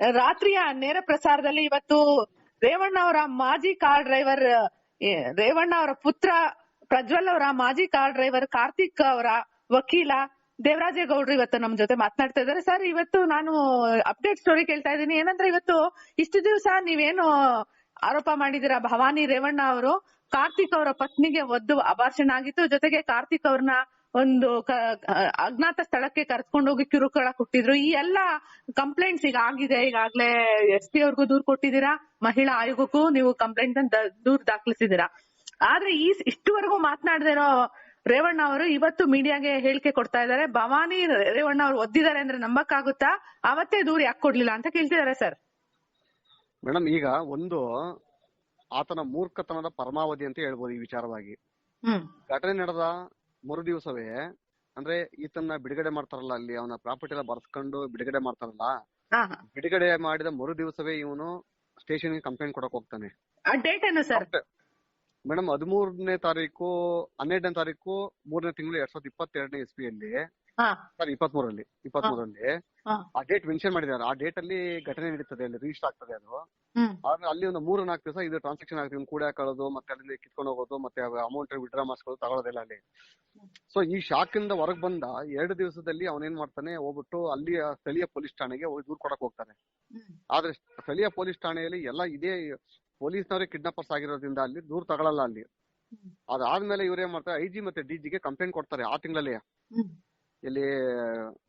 ರಾತ್ರಿಯ ನೇರ ಪ್ರಸಾರದಲ್ಲಿ ಇವತ್ತು ರೇವಣ್ಣ ಅವರ ಮಾಜಿ ಕಾರ್ ಡ್ರೈವರ್ ರೇವಣ್ಣ ಅವರ ಪುತ್ರ ಪ್ರಜ್ವಲ್ ಅವರ ಮಾಜಿ ಕಾರ್ ಡ್ರೈವರ್ ಕಾರ್ತಿಕ್ ಅವರ ವಕೀಲ ದೇವರಾಜೇಗೌಡರು ಇವತ್ತು ನಮ್ ಜೊತೆ ಮಾತನಾಡ್ತಾ ಇದ್ದಾರೆ. ಸರ್, ಇವತ್ತು ನಾನು ಅಪ್ಡೇಟ್ ಸ್ಟೋರಿ ಕೇಳ್ತಾ ಇದ್ದೀನಿ. ಏನಂದ್ರೆ ಇವತ್ತು ಇಷ್ಟು ದಿವಸ ನೀವೇನು ಆರೋಪ ಮಾಡಿದಿರ ಭವಾನಿ ರೇವಣ್ಣ ಅವರು? ಕಾರ್ತಿಕ್ ಅವರ ಪತ್ನಿಗೆ ಒದ್ದು ಅಭಾಷಣ ಆಗಿತ್ತು. ಜೊತೆಗೆ ಕಾರ್ತಿಕ್ ಅವ್ರನ್ನ ಒಂದು ಅಜ್ಞಾತ ಸ್ಥಳಕ್ಕೆ ಕರ್ಕೊಂಡು ಹೋಗಿ ಕಿರುಕುಳ ಕೊಟ್ಟಿದ್ರು. ಈ ಎಲ್ಲಾ ಕಂಪ್ಲೇಂಟ್ಸ್ ಈಗ ಆಗಿದೆ. ಈಗಾಗ್ಲೇ ಎಸ್ ಪಿ ಅವ್ರಿಗೂ ದೂರ್ ಕೊಟ್ಟಿದ್ದೀರಾ? ಮಹಿಳಾ ಆಯೋಗಕ್ಕೂ ನೀವು ಕಂಪ್ಲೇಂಟ್ ದೂರ್ ದಾಖಲಿಸಿದೀರಾ ಆದ್ರೆ ಈ ಇಷ್ಟುವರೆಗೂ ಮಾತನಾಡದೇ ಇರೋ ರೇವಣ್ಣ ಅವರು ಇವತ್ತು ಮೀಡಿಯಾಗೆ ಹೇಳಿಕೆ ಕೊಡ್ತಾ ಇದ್ದಾರೆ. ಭವಾನಿ ರೇವಣ್ಣ ಅವರು ಒದ್ದಿದ್ದಾರೆ ಅಂದ್ರೆ ನಂಬಕ್ಕಾಗುತ್ತಾ? ಅವತ್ತೇ ದೂರ್ ಯಾಕೆ ಕೊಡ್ಲಿಲ್ಲ ಅಂತ ಕೇಳ್ತಿದ್ದಾರೆ ಸರ್. ಮೇಡಮ್ ಈಗ ಒಂದು ಆತನ ಮೂರ್ಖತನದ ಪರಮಾವಧಿ ಅಂತ ಹೇಳ್ಬೋದು ಈ ವಿಚಾರವಾಗಿ. ಘಟನೆ ನಡೆದ ಮರು ದಿವಸವೇ ಅಂದ್ರೆ ಈತನ್ನ ಬಿಡುಗಡೆ ಮಾಡ್ತಾರಲ್ಲ ಅಲ್ಲಿ ಅವನ ಪ್ರಾಪರ್ಟಿ ಎಲ್ಲ ಬರ್ಸ್ಕೊಂಡು ಬಿಡುಗಡೆ ಮಾಡ್ತಾರಲ್ಲ. ಬಿಡುಗಡೆ ಮಾಡಿದ ಮರು ದಿವಸವೇ ಇವನು ಸ್ಟೇಷನ್ಗೆ ಕಂಪ್ಲೇಂಟ್ ಕೊಡಕ್ ಹೋಗ್ತಾನೆ. ಮೇಡಮ್ ಹದಿಮೂರನೇ ತಾರೀಕು ಹನ್ನೆರಡನೇ ತಾರೀಕು ಮೂರನೇ ತಿಂಗಳು ಎರಡ್ ಸಾವಿರದ ಇಪ್ಪತ್ತೆರಡನೇ ಇಸ್ವಿ ಅಲ್ಲಿ ಹಾ. ಸಾರಿ ಇಪ್ಪತ್ಮೂರಲ್ಲಿ ಇಪ್ಪತ್ಮೂರಲ್ಲಿ ಹಾ. ಆ ಡೇಟ್ ಮೆನ್ಷನ್ ಮಾಡಿದ್ದಾರೆ. ಆ ಡೇಟ್ ಅಲ್ಲಿ ಘಟನೆ ನಡೀತದೆ ಅಲ್ಲಿ ರಿಜಿಸ್ಟರ್ ಆಗ್ತದೆ ಅದು. ಹ್ಮ್. ಆದ್ರೆ ಅಲ್ಲಿ ಒಂದು ಮೂರು ನಾಲ್ಕು ದಿವಸ ಇದು ಟ್ರಾನ್ಸಾಕ್ಷನ್ ಆಗ್ತದೆ ಕೂಡ ಹಾಕೊಳ್ಳೋದು ಮತ್ತೆ ಅಲ್ಲಿಂದ ಕಿತ್ಕೊಂಡು ಹೋಗೋದು ಮತ್ತೆ ಅಮೌಂಟ್ ವಿಡ್ರಾ ಮಾಡಿಸ್ಕೊಳ್ಳೋದು ತಗೊಳ್ಳೋದಿಲ್ಲ ಅಲ್ಲಿ. ಸೊ ಈ ಶಾಕ್ ಇಂದ ಹೊರಗ್ ಬಂದ ಎರಡು ದಿವಸದಲ್ಲಿ ಅವನೇನ್ ಮಾಡ್ತಾನೆ ಹೋಗ್ಬಿಟ್ಟು ಅಲ್ಲಿ ಸ್ಥಳೀಯ ಪೊಲೀಸ್ ಠಾಣೆಗೆ ಹೋಗಿ ದೂರ್ ಕೊಡಕ್ ಹೋಗ್ತಾನೆ. ಹ್ಮ್. ಆದ್ರೆ ಸ್ಥಳೀಯ ಪೊಲೀಸ್ ಠಾಣೆಯಲ್ಲಿ ಎಲ್ಲ ಇದೇ ಪೊಲೀಸ್ನವರೇ ಕಿಡ್ನಾಪರ್ಸ್ ಆಗಿರೋದ್ರಿಂದ ಅಲ್ಲಿ ದೂರ್ ತಗೊಳಲ್ಲ ಅಲ್ಲಿ. ಅದಾದ್ಮೇಲೆ ಇವ್ರು ಏನ್ ಮಾಡ್ತಾರೆ ಐಜಿ ಜಿ ಮತ್ತೆ ಡಿ ಜಿಗೆ ಕಂಪ್ಲೇಂಟ್ ಕೊಡ್ತಾರೆ ಆ ತಿಂಗಳಲ್ಲಿ. ಇಲ್ಲಿ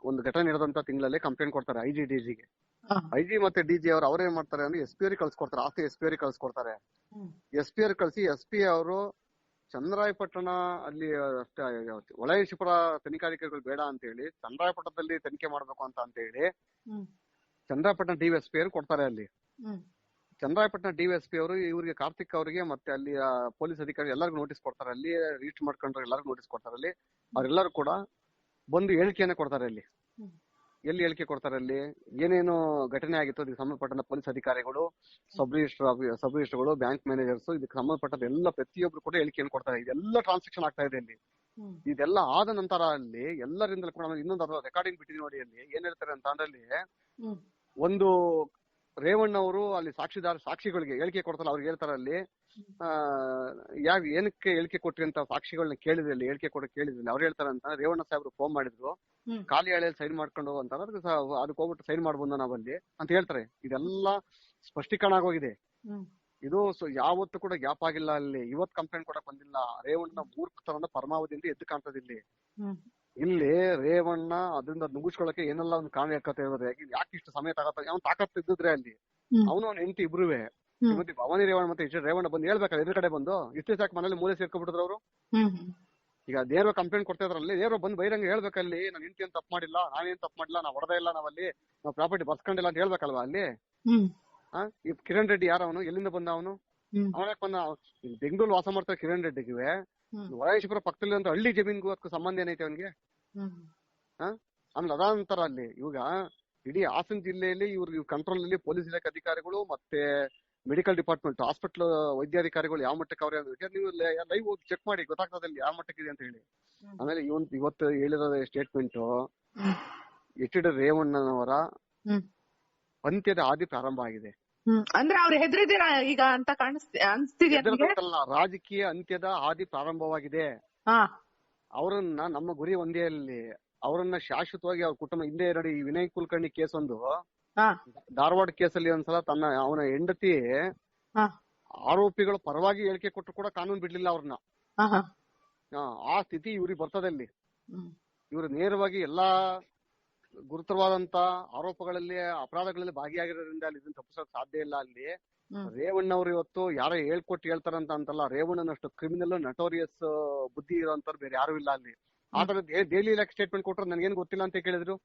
ಒಂದು ಘಟನೆ ನಡೆದಂತ ತಿಂಗಳಲ್ಲಿ ಕಂಪ್ಲೇಂಟ್ ಕೊಡ್ತಾರೆ ಐಜಿ ಜಿ ಡಿ ಜಿಗೆ ಹಾ. ಐ ಜಿ ಮತ್ತೆ ಡಿ ಜಿ ಅವ್ರ ಅವ್ರೇನ್ ಮಾಡ್ತಾರೆ ಅಂದ್ರೆ ಎಸ್ ಪಿ ಅವ್ರಿಗೆ ಕಳ್ಸ್ಕೊಡ್ತಾರೆ ಆಸ್ತಿ ಎಸ್ ಪಿ ಅವ್ರಿಗೆ ಕಳ್ಸ್ಕೊಡ್ತಾರೆ. ಎಸ್ ಪಿ ಅವ್ರಿಗೆ ಕಳ್ಸಿ ಎಸ್ ಪಿ ಅವರು ಚಂದ್ರಾಯಪಟ್ಟಣ ಅಲ್ಲಿ ಒಳಯಶಿಪುರ ತನಿಖಾಧಿಕಾರಿಗಳು ಬೇಡ ಅಂತ ಹೇಳಿ ಚಂದ್ರಾಯಪಟ್ಟಣದಲ್ಲಿ ತನಿಖೆ ಮಾಡ್ಬೇಕು ಅಂತ ಅಂತ ಹೇಳಿ ಚಂದ್ರಾಯಪಟ್ಟಣ ಡಿ ಎಸ್ ಪಿ ಅವ್ರು ಕೊಡ್ತಾರೆ ಅಲ್ಲಿ. ಚಂದ್ರಾಯಪಟ್ಟಣ ಡಿ ಎಸ್ ಪಿ ಅವರು ಇವರಿಗೆ ಕಾರ್ತಿಕ್ ಅವರಿಗೆ ಮತ್ತೆ ಅಲ್ಲಿ ಪೊಲೀಸ್ ಅಧಿಕಾರಿ ಎಲ್ಲರಿಗೂ ನೋಟಿಸ್ ಕೊಡ್ತಾರೆ. ಅಲ್ಲಿ ರೀಚ್ ಮಾಡ್ಕೊಂಡ್ರೆ ಎಲ್ಲರಿಗೂ ನೋಟಿಸ್ ಕೊಡ್ತಾರೆ. ಅಲ್ಲಿ ಅವರೆಲ್ಲರೂ ಕೂಡ ಬಂದು ಹೇಳಿಕೆಯನ್ನ ಕೊಡ್ತಾರೆ ಅಲ್ಲಿ. ಎಲ್ಲಿ ಹೇಳಿಕೆ ಕೊಡ್ತಾರೆ ಅಲ್ಲಿ? ಏನೇನು ಘಟನೆ ಆಗಿತ್ತು ಅದಕ್ಕೆ ಸಂಬಂಧಪಟ್ಟ ಪೊಲೀಸ್ ಅಧಿಕಾರಿಗಳು ಸಬ್ ರಿಜಿಸ್ಟರ್ ಸಬ್ ರಿಜಿಸ್ಟರ್ಗಳು ಬ್ಯಾಂಕ್ ಮ್ಯಾನೇಜರ್ಸ್ ಇದಕ್ಕೆ ಸಂಬಂಧಪಟ್ಟ ಎಲ್ಲ ಪ್ರತಿಯೊಬ್ರು ಕೂಡ ಹೇಳಿಕೆಯನ್ನು ಕೊಡ್ತಾರೆ. ಇದೆಲ್ಲ ಟ್ರಾನ್ಸಾಕ್ಷನ್ ಆಗ್ತಾ ಇದೆ ಅಲ್ಲಿ. ಇದೆಲ್ಲ ಆದ ನಂತರ ಅಲ್ಲಿ ಎಲ್ಲರಿಂದಲೂ ಕೂಡ ನಾನು ಇನ್ನೊಂದು ರೆಕಾರ್ಡಿಂಗ್ ಬಿಟ್ಟಿದ್ವಿ ನೋಡಿ ಅಲ್ಲಿ. ಏನ್ ಹೇಳ್ತಾರೆ ಅಂತ ಅಂದ್ರೆ ಅಲ್ಲಿ ಒಂದು ರೇವಣ್ಣ ಅವರು ಅಲ್ಲಿ ಸಾಕ್ಷಿದಾರ ಸಾಕ್ಷಿಗಳಿಗೆ ಹೇಳಿಕೆ ಕೊಡ್ತಾರಲ್ಲ ಅವ್ರಿಗೆ ಹೇಳ್ತಾರೆ ಅಲ್ಲಿ ಆ ಯಾವ ಏನಕ್ಕೆ ಹೇಳಿಕೆ ಕೊಟ್ರಿ ಅಂತ ಸಾಕ್ಷಿಗಳನ್ನ ಕೇಳಿದ್ರೆ ಅಲ್ಲಿ ಹೇಳಿಕೆ ಕೊಡಕ್ ಕೇಳಿದ್ರೆ ಅವ್ರು ಹೇಳ್ತಾರೆ ಅಂತ ರೇವಣ್ಣ ಸಾಹೇಬ್ರು ಫೋನ್ ಮಾಡಿದ್ರು. ಖಾಲಿ ಹಳೆಯಲ್ಲಿ ಸೈನ್ ಮಾಡ್ಕೊಂಡು ಹೋಗು ಅಂತಾರೆ ಅದಕ್ಕೆ ಅದಕ್ಕೆ ಹೋಗ್ಬಿಟ್ಟು ಸೈನ್ ಮಾಡ್ಬಂದ ನಾವಲ್ಲಿ ಅಂತ ಹೇಳ್ತಾರೆ. ಇದೆಲ್ಲ ಸ್ಪಷ್ಟೀಕರಣ ಆಗೋಗಿದೆ. ಇದು ಸೊ ಯಾವತ್ತೂ ಕೂಡ ಗ್ಯಾಪ್ ಆಗಿಲ್ಲ ಅಲ್ಲಿ. ಇವತ್ ಕಂಪ್ಲೇಂಟ್ ಕೊಡಕ್ ಬಂದಿಲ್ಲ. ರೇವಣ್ಣ ಮೂರ್ಖತನದ ಪರಮಾವಧಿಯಿಂದ ಎದ್ದು ಕಾಣ್ತದೆ ಇಲ್ಲಿ ರೇವಣ್ಣ ಅದರಿಂದ ನುಗ್ಗಿಸ್ಕೊಳಕ್ಕೆ ಏನೆಲ್ಲ ಒಂದು ಕಾರಣ ಹೇಳ್ಕೊತಾ ಇರೋದು ಯಾಕೆ ಇಷ್ಟು ಸಮಯ ತಗತ್ತ ಅವ್ನು ತಾಕತ್ ಇದ್ದಿದ್ರೆ ಅಲ್ಲಿ. ಅವನು ಅವ್ನ ಹೆಂಡತಿ ಇಬ್ರುವೆ. ಮತ್ತೆ ಭವಾನಿ ರೇವಣ್ಣ ಮತ್ತೆ ಇಷ್ಟು ರೇವಣ್ಣ ಬಂದು ಹೇಳ್ಬೇಕಲ್ಲ ಎದುರು ಕಡೆ ಬಂದು ಇಷ್ಟೇ ಸಾಕು ಮನೇಲಿ ಮೂಲೆ ಸೇರ್ಕೊಬಿಟ್ಟಿದ್ರು ಅವರು. ಈಗ ದೇವ್ರ ಕಂಪ್ಲೇಂಟ್ ಕೊಡ್ತಾ ಇದ್ರಲ್ಲಿ ದೇವ್ರ ಬಂದು ಬೈರಂಗ ಹೇಳ್ಬೇಕಲ್ಲಿ ನಾನು ಹೆಂಡತಿ ಏನ್ ತಪ್ಪು ಮಾಡಿಲ್ಲ ನಾನೇನ್ ತಪ್ಪು ಮಾಡಿಲ್ಲ ನಾವು ಹೊಡೆದೇ ಇಲ್ಲ ನಾವಲ್ಲಿ ನಾವು ಪ್ರಾಪರ್ಟಿ ಬರ್ಸ್ಕೊಂಡಿಲ್ಲ ಅಂತ ಹೇಳ್ಬೇಕಲ್ವಾ ಅಲ್ಲಿ? ಕಿರಣ್ ರೆಡ್ಡಿ ಯಾರು ಅವನು ಎಲ್ಲಿಂದ ಬಂದ ಅವನು? ಅವನಕ್ಕೆ ಬಂದ? ಬೆಂಗಳೂರು ವಾಸ ಮಾಡ್ತಾರೆ ಕಿರಣ್ ರೆಡ್ಡಿಗೆ. ವರಾಯೇಶ್ವರ ಪಕ್ಕದಲ್ಲಿ ಅಂತ ಹಳ್ಳಿ ಜಮೀನ್ಗೂ ಅದಕ್ಕೆ ಸಂಬಂಧ ಏನೈತೆ ಅವನಿಗೆ? ಆಮೇಲೆ ಅದಾನಂತರ ಅಲ್ಲಿ. ಇವಾಗ ಇಡೀ ಹಾಸನ ಜಿಲ್ಲೆಯಲ್ಲಿ ಇವ್ರ ಕಂಟ್ರೋಲ್ ಅಲ್ಲಿ ಪೊಲೀಸ್ ಇಲಾಖೆ ಅಧಿಕಾರಿಗಳು ಮತ್ತೆ ಮೆಡಿಕಲ್ ಡಿಪಾರ್ಟ್ಮೆಂಟ್ ಹಾಸ್ಪಿಟಲ್ ವೈದ್ಯಾಧಿಕಾರಿಗಳು ಯಾವ ಮಟ್ಟಕ್ಕೆ ಅವ್ರೆ ನೀವು ಲೈವ್ ಹೋಗಿ ಚೆಕ್ ಮಾಡಿ ಗೊತ್ತಾಗ್ತದೆ ಯಾವ ಮಟ್ಟಕ್ಕೆ ಇದೆ ಅಂತ ಹೇಳಿ. ಆಮೇಲೆ ಇವನ್ ಇವತ್ತು ಹೇಳಿರೋ ಸ್ಟೇಟ್ಮೆಂಟ್. ಎಚ್ ಡಿ ರೇವಣ್ಣನವರ ಪಂತ್ಯದ ಅಂತ್ಯದ ಹಾದಿ ಪ್ರಾರಂಭ ಆಗಿದೆ. ಅಂದ್ರೆ ಅವ್ರು ಹೆದರಿದಿರ ಈಗ ಅಂತ ಕಾಣಿಸ್ತಿ ಹೆದರ್ಬೇಕಲ್ಲ, ರಾಜಕೀಯ ಅಂತ್ಯದ ಹಾದಿ ಪ್ರಾರಂಭವಾಗಿದೆ. ಹಾ. ಅವರನ್ನ ನಮ್ಮ ಗುರಿ ಒಂದೇ ಅಲ್ಲಿ. ಅವರನ್ನ ಶಾಶ್ವತವಾಗಿ ಅವ್ರ ಕುಟುಂಬ ಹಿಂದೆ ನೋಡಿ ಈ ವಿನಯ್ ಕುಲಕರ್ಣಿ ಕೇಸ್ ಒಂದು. ಹಾ. ಧಾರವಾಡ ಕೇಸಲ್ಲಿ ಒಂದ್ಸಲ ತನ್ನ ಅವನ ಹೆಂಡತಿ ಹಾ. ಆರೋಪಿಗಳ ಪರವಾಗಿ ಹೇಳಿಕೆ ಕೊಟ್ಟರು ಕೂಡ ಕಾನೂನು ಬಿಡ್ಲಿಲ್ಲ ಅವ್ರನ್ನ. ಹಾ ಆ, ಸ್ಥಿತಿ ಇವ್ರಿಗೆ ಬರ್ತದಲ್ಲಿ ಇವರು ನೇರವಾಗಿ ಎಲ್ಲಾ ಗುರುತರವಾದಂತ ಆರೋಪಗಳಲ್ಲಿ ಅಪರಾಧಗಳಲ್ಲಿ ಭಾಗಿಯಾಗಿರೋದ್ರಿಂದ ಅಲ್ಲಿ ಇದನ್ನ ತಪ್ಪಿಸೋಕ್ ಸಾಧ್ಯ ಇಲ್ಲ. ಅಲ್ಲಿ ರೇವಣ್ಣ ಅವ್ರ ಇವತ್ತು ಯಾರೋ ಹೇಳ್ಕೊಟ್ಟು ಹೇಳ್ತಾರಂತ ಅಂತಲ್ಲ ರೇವಣ್ಣನಷ್ಟು ಕ್ರಿಮಿನಲ್ ನಟೋರಿಯಸ್ ಬುದ್ಧಿ ಇರೋಂತವ್ರು ಬೇರೆ ಯಾರು ಇಲ್ಲ ಅಲ್ಲಿ. ಆದ್ರೆ ದೆಹಲಿ ಇಲಾಖೆ ಸ್ಟೇಟ್ಮೆಂಟ್ ಕೊಟ್ಟರು ನನ್ಗೇನ್ ಗೊತ್ತಿಲ್ಲ ಅಂತ ಕೇಳಿದ್ರು?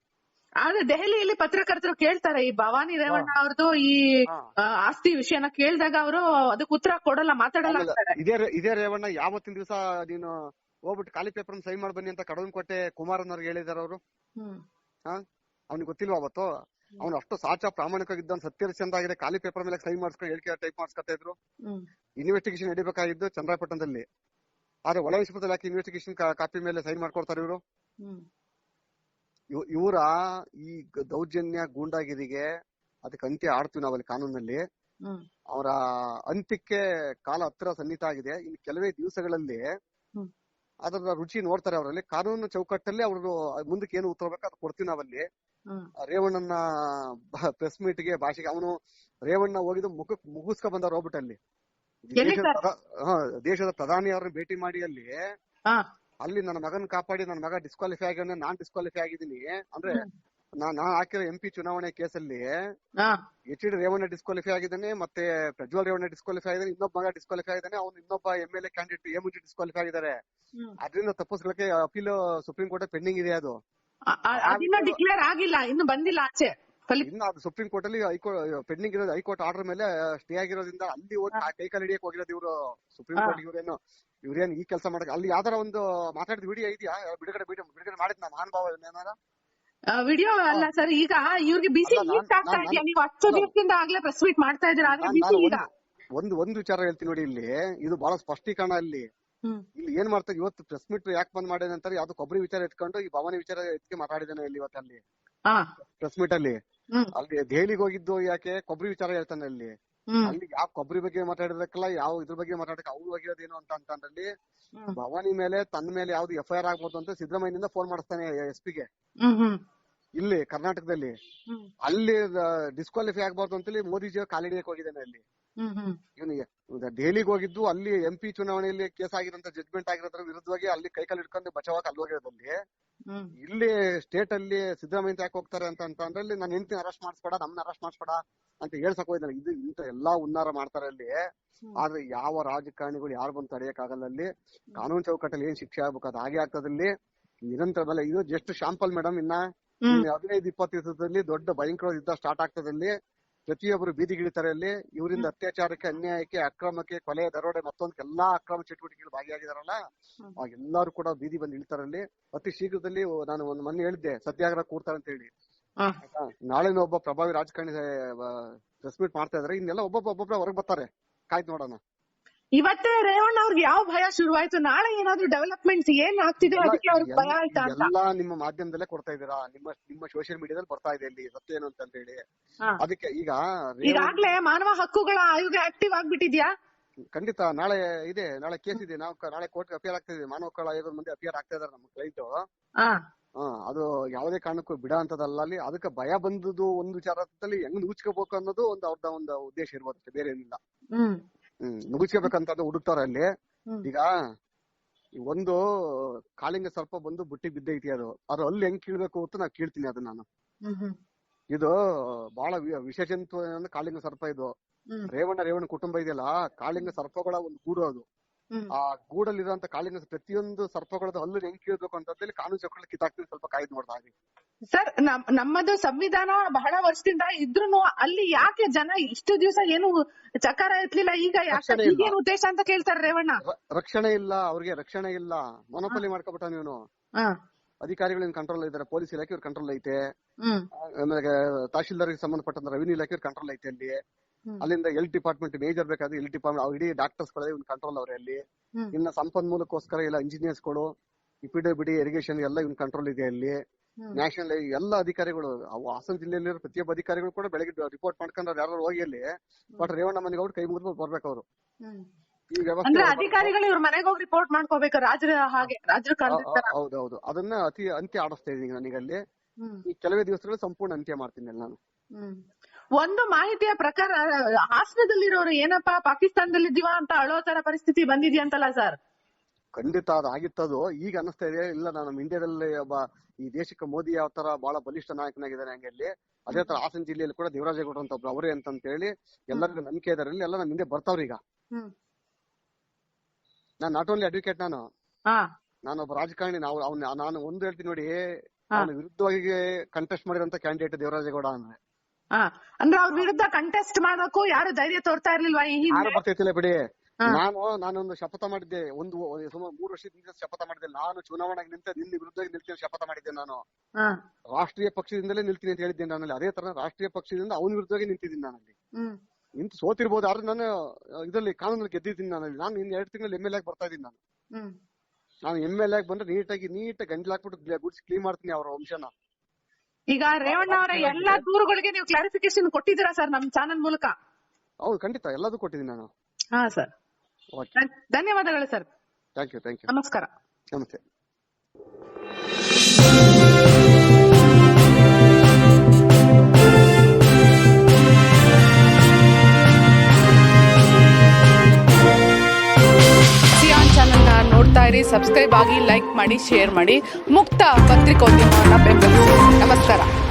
ಆದ್ರೆ ದೆಹಲಿಯಲ್ಲಿ ಪತ್ರಕರ್ತರು ಕೇಳ್ತಾರೆ ಈ ಭವಾನಿ ರೇವಣ್ಣ ಅವ್ರದ್ದು ಈ ಆಸ್ತಿ ವಿಷಯನ ಕೇಳಿದಾಗ ಅವರು ಅದಕ್ಕೆ ಉತ್ತರ ಕೊಡಲ್ಲ ಮಾತಾಡಲ್ಲ ಇದೇ ಇದೇ ರೇವಣ್ಣ ಯಾವತ್ತಿನ ದಿವಸ ನೀನು ಹೋಗ್ಬಿಟ್ಟು ಖಾಲಿ ಪೇಪರ್ ಸೈನ್ ಮಾಡಿ ಬನ್ನಿ ಅಂತ ಕಡವನ್ ಕೊಟ್ಟೆ ಕುಮಾರನ್ ಅವ್ರಿಗೆ ಹೇಳಿದಾರ ಅವರು. ಅವ್ನಿಗೆ ಗೊತ್ತಿಲ್ವಾ ಅವತ್ತು? ಅವ್ನು ಅಷ್ಟು ಸಾಚ ಪ್ರಾಮಾಣಿಕವಾಗಿದ್ದ ಚಂದ ಆಗಿದೆ ಖಾಲಿ ಪೇಪರ್ ಮೇಲೆ ಸೈನ್ ಮಾಡಿಸ್ಕೊಂಡು ಹೇಳಿಕೆ ಟೈಪ್ ಮಾಡಿಸ್ಕೊತಾ ಇದ್ರು. ಇನ್ವೆಸ್ಟಿಗೇಷನ್ ನಡಿಬೇಕಾಗಿದ್ದು ಚಂದ್ರಪಟ್ಟಣದಲ್ಲಿ ಆದ್ರೆ ಒಳ ವಿಶ್ವದಲ್ಲಿ ಯಾಕೆ ಇನ್ವೆಸ್ಟಿಗೇಷನ್ ಕಾಪಿ ಮೇಲೆ ಸೈನ್ ಮಾಡ್ಕೊಡ್ತಾರೆ ಇವರು? ಇವರ ಈ ದೌರ್ಜನ್ಯ ಗೂಂಡಾಗಿರಿಗೆ ಅದಕ್ಕೆ ಅಂತ್ಯ ಆಡ್ತೀವಿ ನಾವಲ್ಲಿ ಕಾನೂನಲ್ಲಿ. ಅವರ ಅಂತ್ಯಕ್ಕೆ ಕಾಲ ಹತ್ತಿರ ಸನ್ನಿಹಿತ ಆಗಿದೆ. ಇನ್ನು ಕೆಲವೇ ದಿವಸಗಳಲ್ಲಿ. ಅದರ ರುಚಿ ನೋಡ್ತಾರೆ ಅವರಲ್ಲಿ. ಕಾನೂನು ಚೌಕಟ್ಟಲ್ಲಿ ಅವರು ಮುಂದಕ್ಕೆ ಏನು ಉತ್ತರ ಬೇಕು ಅದು ಕೊಡ್ತೀವಿ ನಾವಲ್ಲಿ. ರೇವಣ್ಣನ ಪ್ರೆಸ್ ಮೀಟ್ಗೆ ಭಾಷೆಗೆ ಅವನು ರೇವಣ್ಣ ಹೋಗಿದ್ದು ಮುಖಕ್ ಮುಗಿಸ್ಕೊ ಬಂದ ರೋಬೋಟ್ ಅಲ್ಲಿ ದೇಶದ ಪ್ರಧಾನಿ ಅವ್ರನ್ನ ಭೇಟಿ ಮಾಡಿ ಅಲ್ಲಿ ಅಲ್ಲಿ ನನ್ನ ಮಗನ್ ಕಾಪಾಡಿ ನನ್ನ ಮಗ ಡಿಸ್ಕ್ವಾಲಿಫೈ ಆಗಿ ನಾನ್ ಡಿಸ್ಕ್ವಾಲಿಫೈ ಆಗಿದ್ದೀನಿ. ಅಂದ್ರೆ ಹ್ಮ್. ನಾ ನಾ ಹಾಕಿರೋ ಎಂ ಪಿ ಚುನಾವಣೆ ಕೇಸಲ್ಲಿ ಎಚ್ ಡಿ ರೇವಣ್ಣ ಡಿಸ್ಕ್ವಾಲಿಫೈ ಆಗಿದ್ದಾನೆ ಮತ್ತೆ ಪ್ರಜ್ವಲ್ ರೇವಣ್ಣ ಡಿಸ್ಕ್ವಾಲಿಫೈ ಆಗಿದ್ದಾನೆ ಇನ್ನೊಬ್ಬ ಮಗ ಡಿಸ್ಕ್ವಾಲಿಫೈ ಆಗಿದ್ದಾನೆ ಅವ್ನು ಇನ್ನೊಬ್ಬ ಎಂ ಎಲ್ ಎ ಕ್ಯಾಂಡಿಡೇಟ್ ಎ ಮುಂಚೆ ಡಿಸ್ಕ್ವಾಲಿಫೈ ಆಗಿದ್ದಾರೆ. ಅದರಿಂದ ತಪ್ಪಿಸ್ಲಿಕ್ಕೆ ಅಪೀಲ್ ಸುಪ್ರೀಂ ಕೋರ್ಟ್ ಪೆಂಡಿಂಗ್ ಇದೆ ಅದು. ಡಿಕ್ಲೇರ್ ಆಗಿಲ್ಲ ಇನ್ನು ಬಂದಿಲ್ಲ ಆಚೆ. ಇನ್ನು ಅದು ಸುಪ್ರೀಂ ಕೋರ್ಟ್ ಅಲ್ಲಿ ಹೈಕೋರ್ಟ್ ಪೆಂಡಿಂಗ್ ಇರೋದು ಹೈಕೋರ್ಟ್ ಆರ್ಡರ್ ಮೇಲೆ ಸ್ಟೇ ಆಗಿರೋದ್ರಿಂದ ಅಲ್ಲಿ ಹೋಗಿ ಕೈ ಕಾಲು ಹಿಡಿಯಕ್ ಹೋಗಿರೋದು ಇವರು. ಸುಪ್ರೀಂ ಕೋರ್ಟ್ ಇವರೇನು ಇವ್ರೇನು ಈ ಕೆಲಸ ಮಾಡಕ್ ಅಲ್ಲಿ ಯಾವ್ದಾರ ಒಂದು ಮಾತಾಡಿದ ವಿಡಿಯೋ ಇದೆಯಾ? ಬಿಡುಗಡೆ ಬಿಡುಗಡೆ ಬಿಡುಗಡೆ ನಾನು ಅನುಭವ ಏನಾರ? ವಿಡಿಯೋ ಅಲ್ಲ ಸರ್ ಈಗ ಇವ್ರಿಗೆ ಬಿಸಿ ಲೀಕ್ ಆಗ್ತಾ ಇದೆಯಾ ನೀವು ಹತ್ತು ದಿವಸದಿಂದ ಆಗ್ಲೇ ಪ್ರೆಸ್ ಮೀಟ್ ಮಾಡ್ತಾ ಇದ್ದೀರಾ? ಆದ್ರೆ ಬಿಸಿ ಈಗ. ಒಂದು ಒಂದು ವಿಚಾರ ಹೇಳ್ತೀನಿ ನೋಡಿ ಇಲ್ಲಿ. ಇದು ಬಹಳ ಸ್ಪಷ್ಟೀಕರಣ ಇಲ್ಲಿ. ಇಲ್ಲಿ ಏನ್ ಮಾಡ್ತಾರೆ ಇವತ್ತು ಪ್ರೆಸ್ ಮೀಟ್ ಯಾಕೆ ಬಂದ್ ಮಾಡಿದೆ ಅಂತಾರೆ ಯಾವ್ದು ಕೊಬ್ಬರಿ ವಿಚಾರ ಇಟ್ಕೊಂಡು ಈ ಭವಾನಿ ವಿಚಾರ ಎತ್ಕೆ ಮಾತಾಡಿದಾನೆ ಇಲ್ಲಿ ಇವತ್ತು ಅಲ್ಲಿ ಪ್ರೆಸ್ ಮೀಟ್ ಅಲ್ಲಿ. ಅಲ್ಲಿ ದೆಹಲಿಗೆ ಹೋಗಿದ್ದು ಯಾಕೆ? ಕೊಬ್ಬರಿ ವಿಚಾರ ಹೇಳ್ತಾನೆ ಅಲ್ಲಿ ಅಲ್ಲಿ ಯಾವ ಕೊಬ್ಬರಿ ಬಗ್ಗೆ ಮಾತಾಡಿದಕ್ಕಲ್ಲ ಯಾವ ಇದ್ರ ಬಗ್ಗೆ ಮಾತಾಡಕ್ಕೆ ಅವ್ರು ಹೋಗಿರೋದೇನು ಅಂತ ಅಂತಂದ್ರಲ್ಲಿ ಅಲ್ಲಿ ಭವಾನಿ ಮೇಲೆ ತನ್ನ ಮೇಲೆ ಯಾವ್ದು ಎಫ್ ಐ ಆರ್ ಆಗ್ಬೋದು ಅಂತ ಸಿದ್ದರಾಮಯ್ಯನಿಂದ ಫೋನ್ ಮಾಡಿಸ್ತಾನೆ ಎಸ್ ಪಿಗೆ ಇಲ್ಲಿ ಕರ್ನಾಟಕದಲ್ಲಿ. ಅಲ್ಲಿ ಡಿಸ್ಕ್ವಾಲಿಫೈ ಆಗ್ಬಾರ್ದು ಅಂತೇಳಿ ಮೋದಿಜಿ ಕಾಲಿಡಿಯಕ್ ಹೋಗಿದ್ದಾನೆ ಅಲ್ಲಿ. ಇವನಿಗೆ ದೆಹಲಿಗೆ ಹೋಗಿದ್ದು ಅಲ್ಲಿ ಎಂ ಪಿ ಚುನಾವಣೆಯಲ್ಲಿ ಕೇಸ್ ಆಗಿರೋಂತ ಜಡ್ಜ್ಮೆಂಟ್ ಆಗಿರೋದ್ರ ವಿರುದ್ಧವಾಗಿ ಅಲ್ಲಿ ಕೈಕಾಲು ಹಿಡ್ಕೊಂಡು ಬಚಾವಾಗ ಅಲ್ಲಿ ಹೋಗಿರೋದಲ್ಲಿ ಇಲ್ಲಿ ಸ್ಟೇಟ್ ಅಲ್ಲಿ ಸಿದ್ದರಾಮಯ್ಯ ಯಾಕೆ ಹೋಗ್ತಾರೆ ಅಂತ ಅಂತ ಅಂದ್ರೆ ನಾನು ಹೆಂಡತಿ ಅರೆಸ್ಟ್ ಮಾಡಿಸ್ಬೇಡ ನಮ್ಮನ್ನ ಅರೆಸ್ಟ್ ಮಾಡಿಸ್ಬೇಡ ಅಂತ ಹೇಳ್ಸಕ್ ಹೋಯ್ತಾರೆ ಇದು ಇಂತ ಎಲ್ಲಾ ಉನ್ನಾರ ಮಾಡ್ತಾರೆ ಅಲ್ಲಿ. ಆದ್ರೆ ಯಾವ ರಾಜಕಾರಣಿಗಳು ಯಾರು ಬಂದು ತಡೆಯಕ್ಕಾಗಲ್ಲ ಅಲ್ಲಿ. ಕಾನೂನು ಚೌಕಟ್ಟಲ್ಲಿ ಏನ್ ಶಿಕ್ಷೆ ಆಗ್ಬೇಕು ಅದು ಹಾಗೆ ಆಗ್ತದಲ್ಲಿ ನಿರಂತರ ಮೇಲೆ ಇದು ಜಸ್ಟ್ ಶಾಂಪಲ್ ಮೇಡಮ್ ಇನ್ನು ಹದಿನೈದು ಇಪ್ಪತ್ತು ದಿವಸದಲ್ಲಿ ದೊಡ್ಡ ಭಯಂಕರ ಯುದ್ಧ ಸ್ಟಾರ್ಟ್ ಆಗ್ತದಲ್ಲಿ ಪ್ರತಿಯೊಬ್ಬರು ಬೀದಿಗಿಳಿತಾರೆ ಅಲ್ಲಿ ಇವರಿಂದ ಅತ್ಯಾಚಾರಕ್ಕೆ ಅನ್ಯಾಯಕ್ಕೆ ಅಕ್ರಮಕ್ಕೆ ಕೊಲೆ ದರೋಡೆ ಮತ್ತೊಂದು ಎಲ್ಲಾ ಅಕ್ರಮ ಚಟುವಟಿಕೆಗಳು ಭಾಗಿಯಾಗಿದಾರಲ್ಲ ಎಲ್ಲರೂ ಎಲ್ಲಾರು ಕೂಡ ಬೀದಿ ಬಂದು ಇಳಿತಾರಲ್ಲಿ. ಅತಿ ಶೀಘ್ರದಲ್ಲಿ ನಾನು ಒಂದು ಮೊನ್ನೆ ಹೇಳಿದ್ದೆ ಸತ್ಯಾಗ್ರಹ ಕೂರ್ತಾರೆ ಅಂತ ಹೇಳಿ? ನಾಳೆನೂ ಒಬ್ಬ ಪ್ರಭಾವಿ ರಾಜಕಾರಣಿ ಪ್ರೆಸ್ ಮೀಟ್ ಮಾಡ್ತಾ ಇದಾರೆ. ಇನ್ನೆಲ್ಲ ಒಬ್ಬೊಬ್ಬ ಒಬ್ಬೊಬ್ಬರ ಹೊರಗೆ ಬರ್ತಾರೆ. ಕಾಯ್ತು ನೋಡೋಣ. ಇವತ್ತೇ ರೇವಣ್ಣ ಅವ್ರಿಗೆ ಯಾವ ಭಯ ಶುರುವಾಯ್ತು? ನಾಳೆ ಏನಾದ್ರು ಡೆವಲಪ್ಮೆಂಟ್ಸ್ ಏನ್ ಆಗ್ತಿದೆ ಅದಕ್ಕೆ ಅವ್ರಿಗೆ ಭಯ ಆಯ್ತಾ ಅಂತ. ಎಲ್ಲ ನಿಮ್ಮ ಮಾಧ್ಯಮದಲ್ಲೇ ಕೊಡ್ತಾ ಇದೀರಾ ನಿಮ್ಮ ನಿಮ್ಮ ಸೋಷಿಯಲ್ ಮೀಡಿಯಾದಲ್ಲಿ ಬರ್ತಾ ಇದೆ ಇಲ್ಲಿ. ಸತ್ಯ ಏನು ಅಂತ ಹೇಳಿ. ಅದಕ್ಕೆ ಈಗ ಈಗಾಗ್ಲೇ ಮಾನವ ಹಕ್ಕುಗಳ ಆಯೋಗ ಆಕ್ಟಿವ್ ಆಗ್ಬಿಟ್ಟಿದ್ಯಾ? ಖಂಡಿತ. ನಾಳೆ ಇದೆ. ನಾಳೆ ಕೇಸ್ ಇದೆ. ನಾವು ನಾಳೆ ಕೋರ್ಟ್ ಅಪಿಯರ್ ಆಗ್ತಾ ಇದೆ. ಮಾನವ ಹಕ್ಕುಗಳ ಆಯೋಗದ ಮುಂದೆ ಅಪಿಯರ್ ಆಗ್ತಾ ಇದಾರೆ ನಮ್ಮ ಕ್ಲೈಂಟ್ ಅದು ಯಾವುದೇ ಕಾರಣಕ್ಕೂ ಬಿಡ ಅಂತದಲ್ಲ ಅಲ್ಲಿ. ಅದಕ್ಕೆ ಭಯ ಬಂದದ್ದು ಒಂದು ವಿಚಾರದಲ್ಲಿ ಹೆಂಗ್ ನುಗ್ಸ್ಕೋಬೇಕು ಅನ್ನೋದು ಒಂದು ಅವ್ರದ ಒಂದು ಉದ್ದೇಶ ಇರ್ಬೋದು ಬೇರೆ ಏನಿಲ್ಲ ನುಗ್ಸ್ಕೋಬೇಕಂತ ಹುಡುಕ್ತಾರೆ ಅಲ್ಲಿ ಈಗ ಒಂದು ಕಾಳಿಂಗ ಸರ್ಪ ಬಂದು ಬುಟ್ಟಿ ಬಿದ್ದೈತಿ ಅದು. ಅದು ಅಲ್ಲಿ ಹೆಂಗ್ ಕೀಳ್ಬೇಕು ಅಂತ ನಾ ಕೇಳ್ತೀನಿ ಅದು ನಾನು. ಇದು ಬಹಳ ವಿಶೇಷಂತ ಕಾಳಿಂಗ ಸರ್ಪ ಇದು. ರೇವಣ್ಣ ರೇವಣ್ಣ ಕುಟುಂಬ ಇದೆಯಲ್ಲ ಕಾಳಿಂಗ ಸರ್ಪಗಳ ಒಂದು ಗೂಡು ಅದು. ಆ ಗೂಡಲ್ಲಿರುವಂತ ಕಾಳಿಂಗ ಪ್ರತಿಯೊಂದು ಸರ್ಪಗಳದ್ದು ಹಲ್ಲು ಹೆಂಗ್ ಕೀಳ್ಬೇಕು ಅಂತಂದೇಳಿ ಕಾನೂನು ಚಕ್ರ ಕಿತ್ತಾಕ್ತೀನಿ ಸ್ವಲ್ಪ ಕಾಯ್ದು ಇದ್ದೀನಿ ಸರ್ ನಮ್ ನಮ್ಮದು ಸಂವಿಧಾನ ಬಹಳ ವರ್ಷದಿಂದ ಇದ್ರು ಅಲ್ಲಿ ಯಾಕೆ ಜನ ಇಷ್ಟು ದಿವಸ ಏನು ಚಕಾರ ಎತ್ಲಿಲ್ಲ? ಈಗ ಇಲ್ಲ. ಉದ್ದೇಶ ಅಂತ ಕೇಳ್ತಾರೆ ರೇವಣ್ಣ. ರಕ್ಷಣೆ ಇಲ್ಲ ಅವ್ರಿಗೆ ರಕ್ಷಣೆ ಇಲ್ಲ. ಮೊನೋಪಲಿ ಮಾಡ್ಕೊಬಿಟ್ಟ ನೀನು ಅಧಿಕಾರಿಗಳು ಕಂಟ್ರೋಲ್ ಇದಾರೆ ಪೊಲೀಸ್ ಇಲಾಖೆ ಕಂಟ್ರೋಲ್ ಐತೆ. ಆಮೇಲೆ ತಹಶೀಲ್ದಾರ್ಗೆ ಸಂಬಂಧಪಟ್ಟಂತ ರೆವಿನ್ಯೂ ಇಲಾಖೆ ಕಂಟ್ರೋಲ್ ಐತೆ ಅಲ್ಲಿ. ಅಲ್ಲಿಂದ ಎಲ್ ಡಿಪಾರ್ಟ್ಮೆಂಟ್ ಮೇಜರ್ ಬೇಕಾದ್ರೆ ಎಲ್ ಡಿಪಾರ್ಟ್ಮೆಂಟ್ ಇಡೀ ಡಾಕ್ಟರ್ಸ್ ಇವನ್ ಕಂಟ್ರೋಲ್ ಅವ್ರೆ ಅಲ್ಲಿ. ಇನ್ನ ಸಂಪನ್ಮೂಲಕ್ಕೋಸ್ಕರ ಇಲ್ಲ ಇಂಜಿನಿಯರ್ಸ್ಗಳು ಪಿ ಡಿ ಬಿಡಿ ಇರಿಗೇಷನ್ ಎಲ್ಲ ಇವ್ನ ಕಂಟ್ರೋಲ್ ಇದೆ ಅಲ್ಲಿ. ನ್ಯಾಷನಲ್ ಎಲ್ಲ ಅಧಿಕಾರಿಗಳು ಅವು ಹಾಸನ ಜಿಲ್ಲೆಯಲ್ಲಿರೋ ಪ್ರತಿಯೊಬ್ಬ ಅಧಿಕಾರಿಗಳು ಕೂಡ ಬೆಳಗ್ಗೆ ರಿಪೋರ್ಟ್ ಮಾಡ್ಕೊಂಡ್ರೆ ಯಾರು ಹೋಗಿ ಅಲ್ಲಿ. ಬಟ್ ರೇವಣ್ಣ ಮನೆಗೆ ಅವ್ರು ಕೈ ಮುಗಿದು ಬರ್ಬೇಕು ಅವರು. ಈ ಅಂದ್ರೆ ಅಧಿಕಾರಿಗಳು ಇವ್ರ ಮನೆಗೆ ಹೋಗಿ ರಿಪೋರ್ಟ್ ಮಾಡ್ಕೋಬೇಕು ರಾಜ್ರ ಹಾಗೆ ರಾಜ್ರ ಹೌದು ಹೌದೌದು. ಅದನ್ನ ಅತಿ ಅಂತ್ಯ ಆಡಿಸ್ತಾ ಇದೀನಿ ನನಗೆ ಅಲ್ಲಿ. ಈ ಕೆಲವೇ ದಿವಸಗಳು ಸಂಪೂರ್ಣ ಅಂತ್ಯ ಮಾಡ್ತೀನಿ ಅಲ್ಲಿ ನಾನು. ಒಂದು ಮಾಹಿತಿಯ ಪ್ರಕಾರ ಹಾಸನದಲ್ಲಿರೋರು ಏನಪ್ಪಾ ಪಾಕಿಸ್ತಾನದಲ್ಲಿ ಇದೀವಾ ಅಂತ ಅಳೋ ತರ ಪರಿಸ್ಥಿತಿ ಬಂದಿದ್ಯಂತಲ್ಲ ಸರ್? ಖಂಡಿತ ಅದು ಆಗಿತ್ತದು. ಈಗ ಅನಿಸ್ತಾ ಇದೆ ಇಲ್ಲ ನಾನು ನಮ್ಮ ಇಂಡಿಯಾದಲ್ಲಿ ಒಬ್ಬ ಈ ದೇಶಕ್ಕೆ ಮೋದಿ ಯಾವ ತರ ಬಹಳ ಬಲಿಷ್ಠ ನಾಯಕನಾಗಿದ್ದಾರೆ ಹಂಗೆ ಅಲ್ಲಿ ಅದೇ ತರ ಹಾಸನ ಜಿಲ್ಲೆಯಲ್ಲಿ ಕೂಡ ದೇವರಾಜೇಗೌಡ ಅಂತ ಒಬ್ರು ಅವರೇ ಅಂತ ಹೇಳಿ ಎಲ್ಲರಿಗೂ ನಂಬಿಕೆ ಇದರಲ್ಲಿ ಎಲ್ಲ ನಮ್ಮ ಹಿಂದೆ ಬರ್ತಾವ್ರಿ ಈಗ. ನಾನು ನಾಟ್ ಓನ್ಲಿ ಅಡ್ವೊಕೇಟ್ ನಾನು ನಾನೊಬ್ಬ ರಾಜಕಾರಣಿ ನಾವು ಅವ್ನ ನಾನು ಒಂದು ಹೇಳ್ತೀನಿ ನೋಡಿ. ಅವನ ವಿರುದ್ಧವಾಗಿ ಕಂಟೆಸ್ಟ್ ಮಾಡಿದಂತ ಕ್ಯಾಂಡಿಡೇಟ್ ದೇವರಾಜೇಗೌಡ ಅಂದ್ರೆ. ಅಂದ್ರೆ ಅವ್ರ ವಿರುದ್ಧ ಕಂಟೆಸ್ಟ್ ಮಾಡೋಕು ಯಾರು ಧೈರ್ಯ ತೋರ್ತಾ ಇರ್ಲಿಲ್ವಾ ಯಾರು ಬಿಡಿ. ನಾನು ನಾನೊಂದು ಶಪಥ ಮಾಡಿದ್ದೆ. ಒಂದು ಸುಮಾರು ಮೂರು ವರ್ಷದ ಹಿಂದೆ ಶಪಥ ಮಾಡಿದ್ದೆ. ನಾನು ಚುನಾವಣೆಗೆ ನಿಂತ ನಿನ್ನ ವಿರುದ್ಧ ನಿಲ್ತೀನಿ ಶಪಥ ಮಾಡಿದ್ದೆ ನಾನು. ರಾಷ್ಟ್ರೀಯ ಪಕ್ಷದಿಂದಲೇ ನಿಲ್ತೀನಿ ಅಂತ ಹೇಳಿದ್ದೆ ನಾನು ಅದೇ ತರ ರಾಷ್ಟ್ರೀಯ ಪಕ್ಷದಿಂದ ಅವನ ವಿರುದ್ಧವಾಗಿ ನಿಂತಿದ್ದೀನಿ ನಾನು ಅಲ್ಲಿ ಹ್ಮ್. ನಿಂತು ಸೋತಿರ್ಬೋದು ಆದ್ರೆ ನಾನು ಇದರಲ್ಲಿ ಕಾನೂನಲ್ಲಿ ಗೆದ್ದಿದ್ದೀನಿ ನಾನು. ನಾನು ಇನ್ನು ಎರಡು ತಿಂಗಳು ಎಂ ಎಲ್ ಆಗಿ ಬರ್ತಾ ಇದ್ದೀನಿ ನಾನು. ನಾನು ಎಂ ಎಲ್ ಆಗಿ ಬಂದ್ರೆ ನೀಟಾಗಿ ನೀಟಾಗಿ ಗಂಟ್ಲು ಹಾಕ್ಬಿಟ್ಟು ಗುಡ್ಸ್ ಕ್ಲೀನ್ ಮಾಡ್ತೀನಿ ಅವರ ವಂಶನ. ಈಗ ರೇವಣ್ಣ ಅವರ ಎಲ್ಲಾ ದೂರುಗಳಿಗೆ ನೀವು ಕ್ಲಾರಿಫಿಕೇಶನ್ ಕೊಟ್ಟಿದ್ದೀರಾ ಸರ್ ನಮ್ ಚಾನಲ್ ಮೂಲಕ? ಹೌದು ಖಂಡಿತ. ಎಲ್ಲದೂ ಕೊಟ್ಟಿದ್ದೀನಿ ನಾನು. ಹಾ ಸರ್. ಧನ್ಯವಾದಗಳು sir. Thank you thank you ನಮಸ್ಕಾರ. ನಮಸ್ತೆ. ನೋಡ್ತಾ ಇರಿ ಸಬ್ಸ್ಕ್ರೈಬ್ ಆಗಿ ಲೈಕ್ ಮಾಡಿ ಶೇರ್ ಮಾಡಿ. ಮುಕ್ತ ಪತ್ರಿಕೋದ್ಯಮವನ್ನು ಬೆಂಬಲಿಸಿ. ನಮಸ್ಕಾರ.